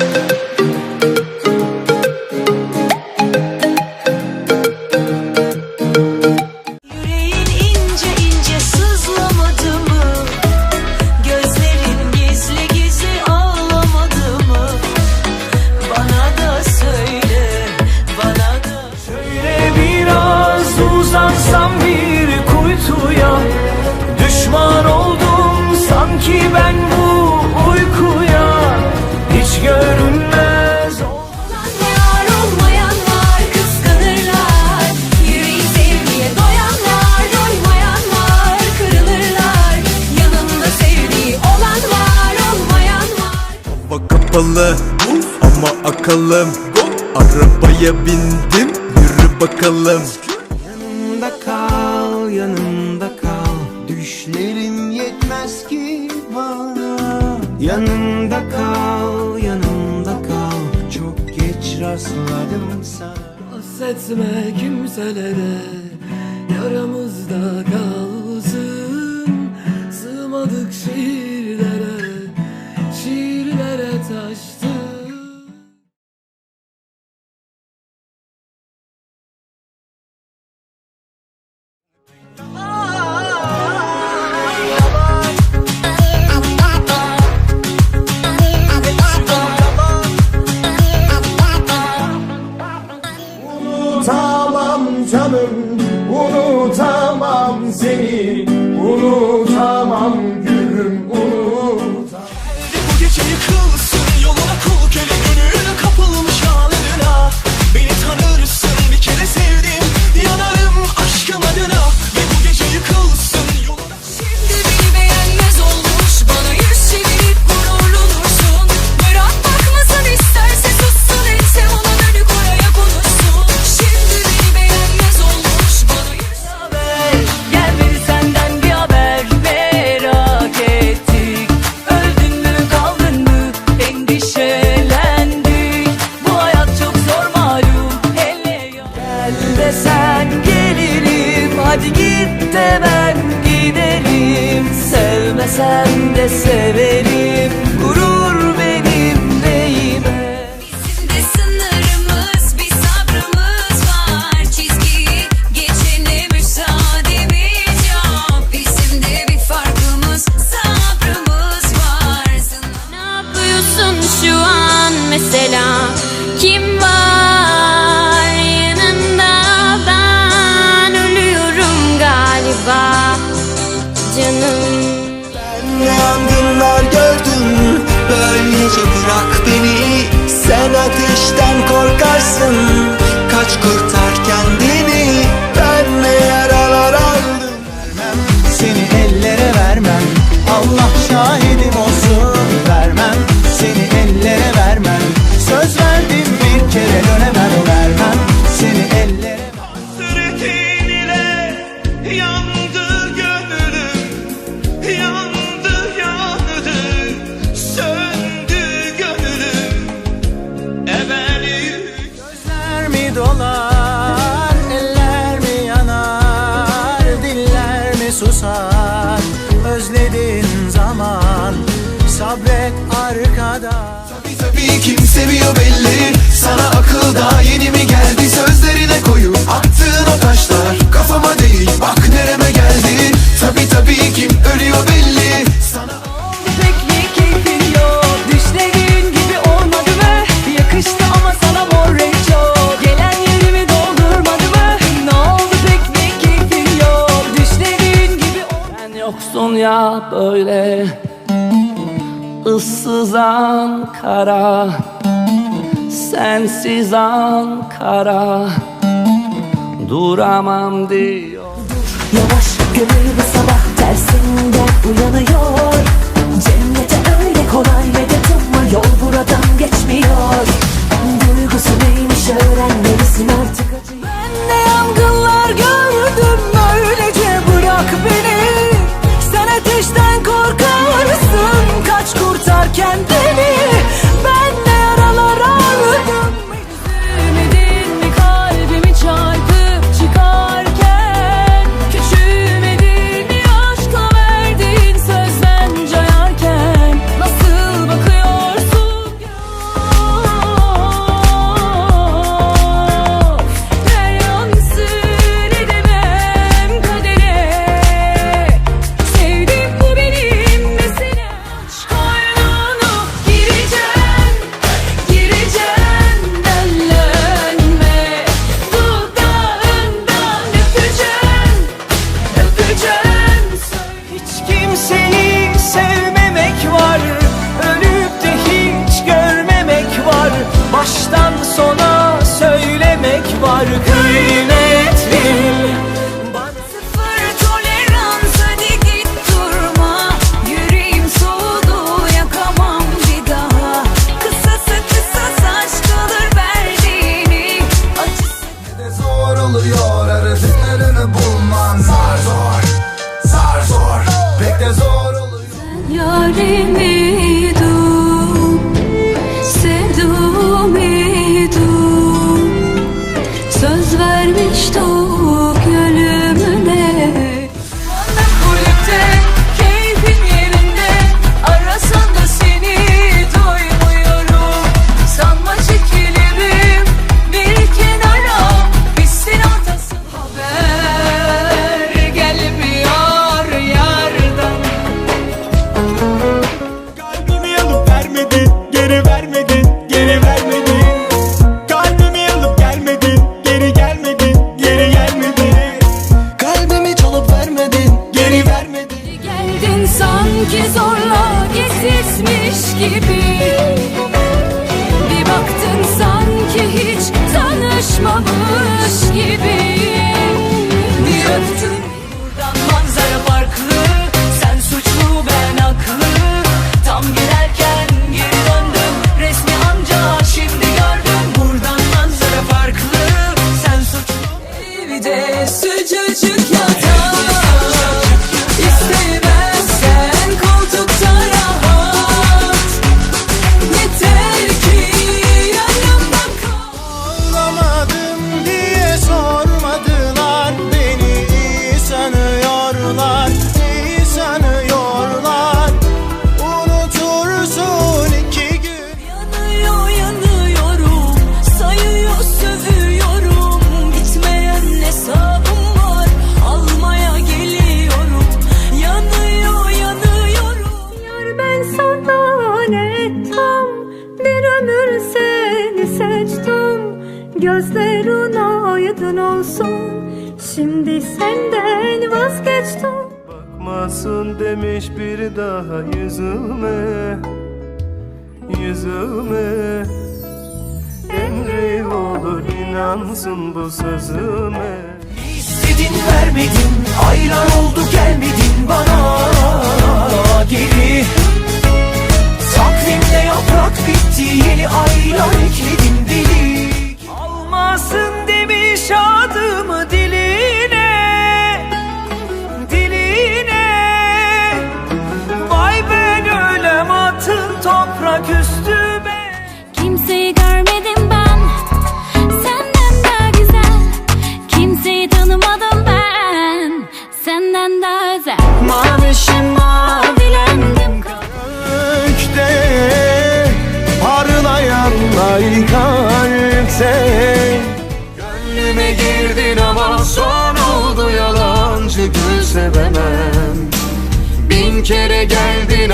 うん。kapalı. Ama akalım Arabaya bindim yürü bakalım. Yanımda kal yanımda kal. Düşlerim yetmez ki bana. Yanımda kal yanımda kal. Çok geç rastladım sana. Bahsetme kimselere Yaramızda kal. sabret arkada. Tabi tabi kim seviyor belli. Sana akıl daha yeni mi geldi? Sözlerine koyu attığın o taşlar. Kafama değil bak nereme geldi. Tabi tabi kim ölüyor belli. Sana pek bir keyfin yok. Düşlerin gibi olmadı mı? Yakıştı ama sana mor renk çok. Gelen yerimi doldurmadı mı? Ne oldu? Pek bir keyfin yok. Düşlerin gibi ol... Ben yoksun ya böyle. Yıldızsız Ankara Sensiz Ankara. Duramam diyor. Yavaş gönül bu sabah tersinden uyanıyor. güneş gibi. Senden vazgeçtim. Bakmasın demiş bir daha yüzüme Yüzüme. Emri olur inansın bu sözüme. Ne istedin vermedin Aylar oldu gelmedin bana. Geri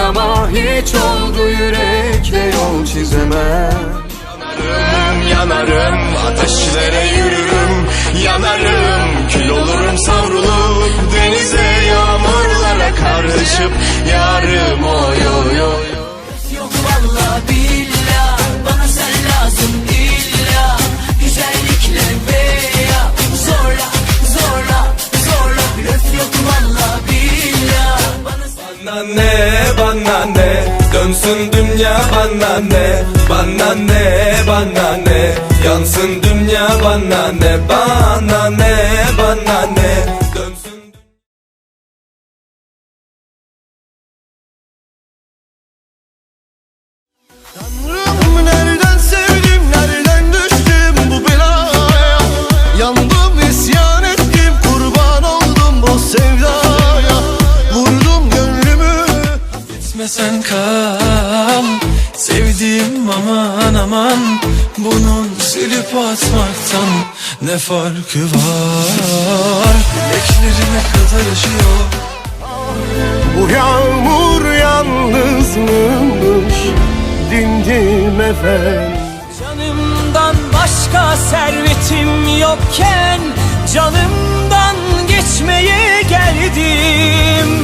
ama hiç oldu yürekte yol çizemem Yanarım yanarım ateşlere yürürüm. Yanarım kül olurum savrulup denize yağmurlara karışıp Yarım oy oy oy. Yok valla billah bana sen lazım illa. Güzellikle ve Dönsün dünya bana ne Bana ne bana ne Yansın dünya bana ne Bana ne bana ne? Bunun silip atmaktan ne farkı var? Bileklerime kadar aşıyor Bu yağmur yalnızlığımış Dindim efendim. Canımdan başka servetim yokken Canımdan geçmeye geldim.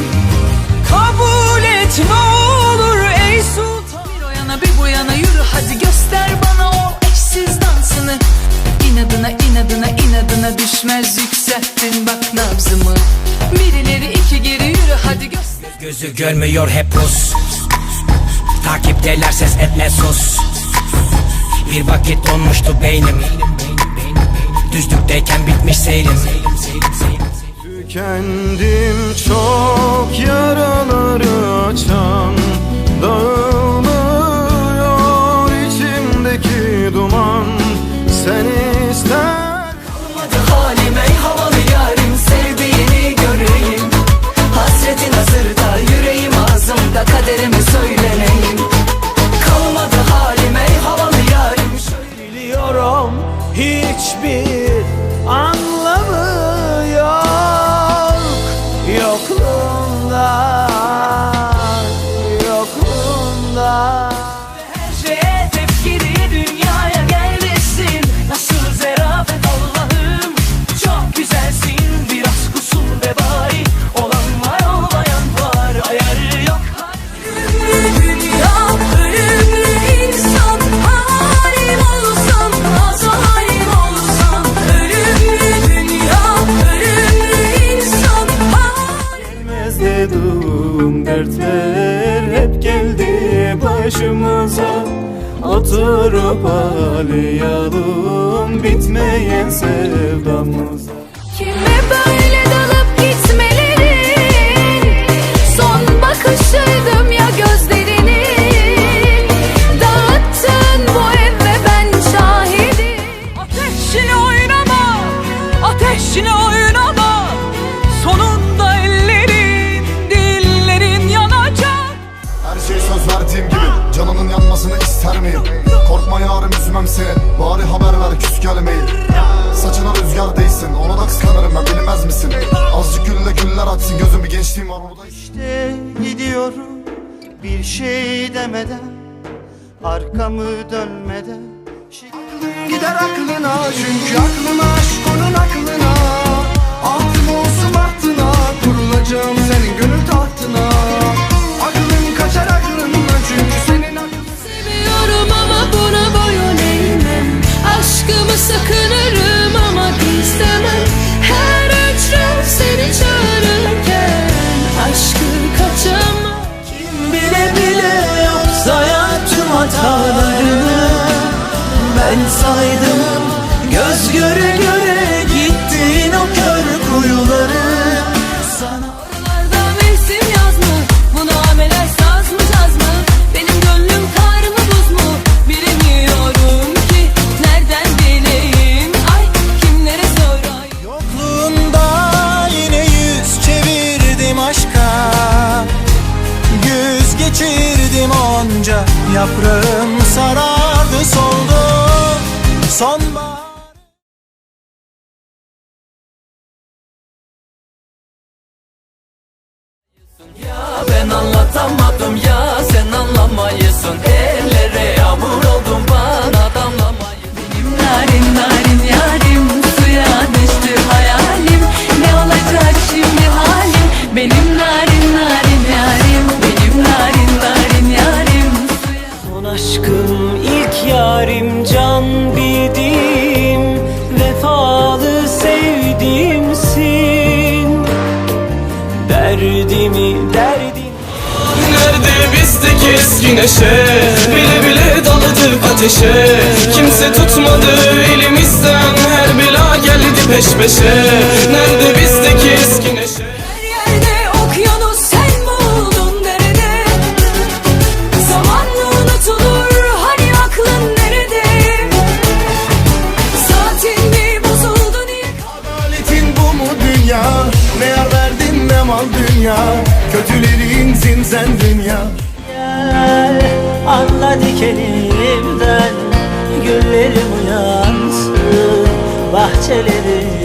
Gözü görmüyor hep pus. Takipteler ses etme sus. Bir vakit donmuştu beynim. Düzlükteyken bitmiş seyrim. Kendim çok yaraları açan Dağılıyor söyleneyim Kalmadı halime havalı yarim Biliyorum hiçbir başımıza Oturup ağlayalım bitmeyen sevdamıza. Kime böyle gelmeyin. Saçına rüzgar değsin. Onu da kıskanırım ben bilmez misin? Azıcık gülle güller açsın. Gözüm bir gençliğim var onu da İşte gidiyorum bir şey demeden Arkamı dönmeden. Aklın gider aklına Çünkü aklına aşk onun aklına. Aklım olsun bahtına Kurulacağım senin sakınırım ama gizlemem Her hücrem seni çağırırken Aşkı kaçamam. Kim bile bile yok sayan tüm hatalarını Ben saydım göz göre bizdeki eski neşe Bile bile daladık ateşe. Kimse tutmadı elimizden Her bela geldi peş peşe. Nerede bizdeki eski neşe? Her yerde okyanus sen mi oldun derede Zamanla unutulur hani aklın nerede? Saatin mi bozuldu niye Adaletin bu mu dünya? Ne yar verdin ne mal dünya? Kötülerinsin sen dünya dikenimden Güllerim uyansın bahçelerimden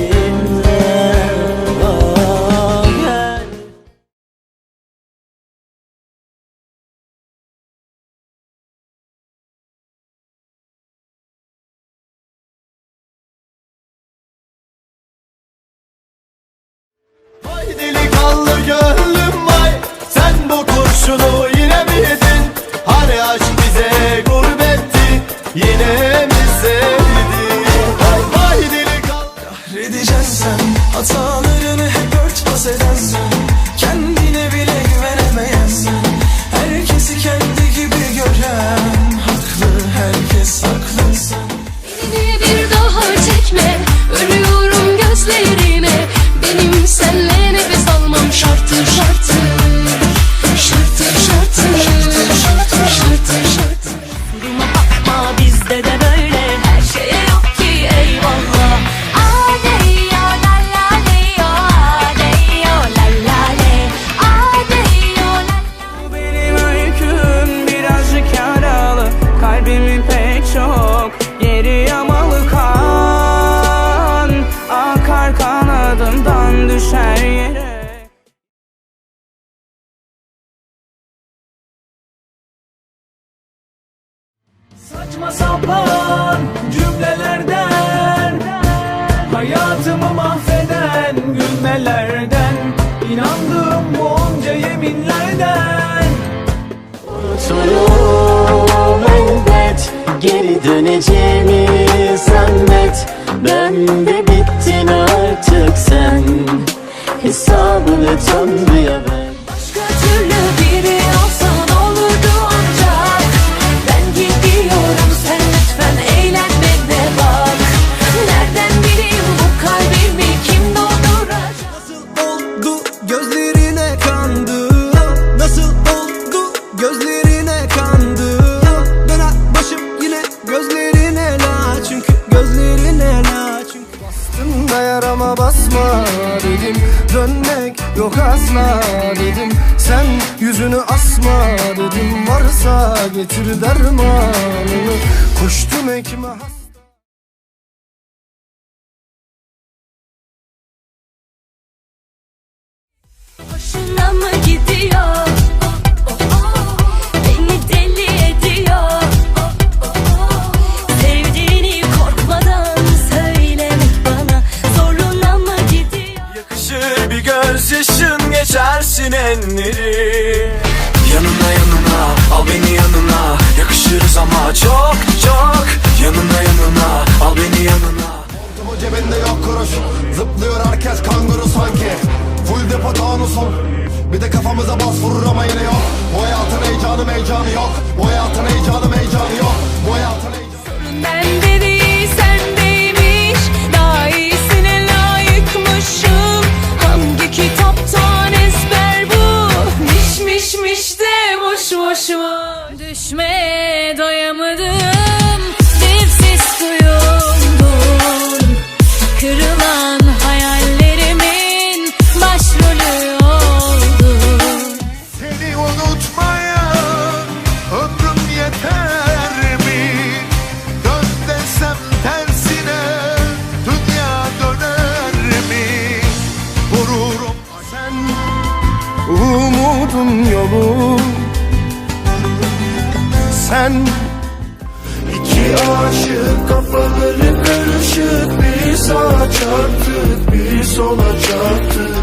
Saçma sapan cümlelerden Hayatımı mahveden gülmelerden İnandığım bu onca yeminlerden. Unuturum elbet Geri döneceğimi zannet. Ben de bittin artık sen. Hesabını Tanrı'ya ver gözlerine kandı. Döner başım yine gözlerine la. Çünkü gözlerine la. Çünkü bastın da yarama basma dedim. Dönmek yok asla dedim. Sen yüzünü asma dedim. Varsa getir dermanını. Koştum ekime geçersin enleri Yanına yanına al beni yanına. Yakışırız ama çok çok. Yanına yanına al beni yanına. Bu cebinde yok kuruş. Zıplıyor herkes kanguru sanki. Full depo tanusun Bir de kafamıza bas vurur ama yine yok. Bu hayatın heyecanı heyecanı yok. Bu hayatın heyecanı heyecanı yok. Bu hayatın heyecanı Sen. İki aşık kafaları karışık Bir sağa çarptık bir sola çarptık.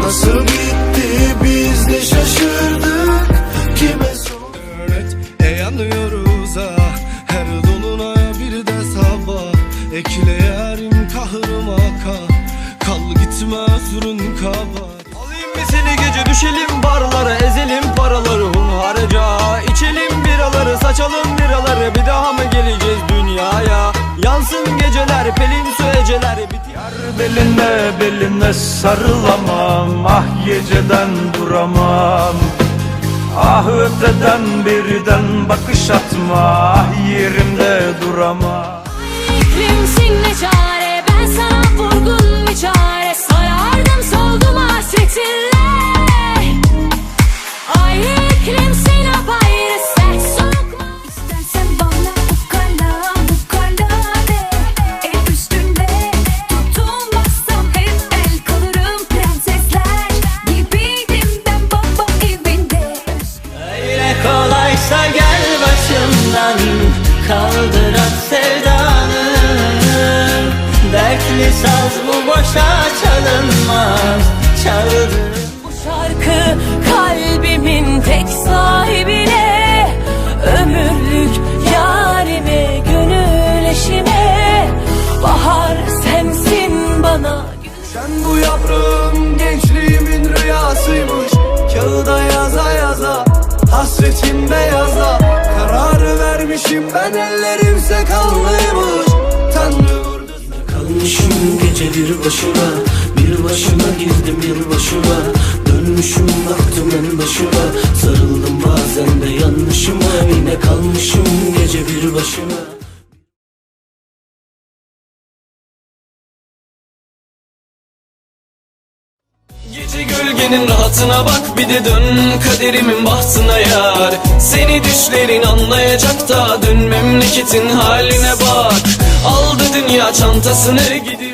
Nasıl bitti biz de şaşırdık? Kime sor Evet, e yanıyoruz ah. Her dolunaya bir de sabah. Ekle yarim kahrıma kah. Kal gitme sürün kaba. Alayım mı seni gece düşelim barlara Ezelim paraları saçalım biraları Bir daha mı geleceğiz dünyaya? Yansın geceler pelin su eceler Bitiyor Beline beline sarılamam Ah geceden duramam. Ah öteden birden bakış atma Ah yerimde duramam. İklimsin ne çare çalınmaz Çaldır Bu şarkı kalbimin tek sahibine Ömürlük yarime gönül eşime. Bahar sensin bana. Sen bu yaprağım gençliğimin rüyasıymış. Kağıda yaza yaza hasretim beyaza. Kararı vermişim ben ellerimse kanlıymış Tanrı vurdu. Kalmışım gece bir başıma Bir başıma girdim yıl başıma Dönmüşüm baktım en başıma. Sarıldım bazen de yanlışıma. Yine kalmışım gece bir başıma Gece gölgenin rahatına bak bir de dön kaderimin bahtına yar. Seni düşlerin anlayacak da dön memleketin haline bak. Aldı dünya çantasını gidiyor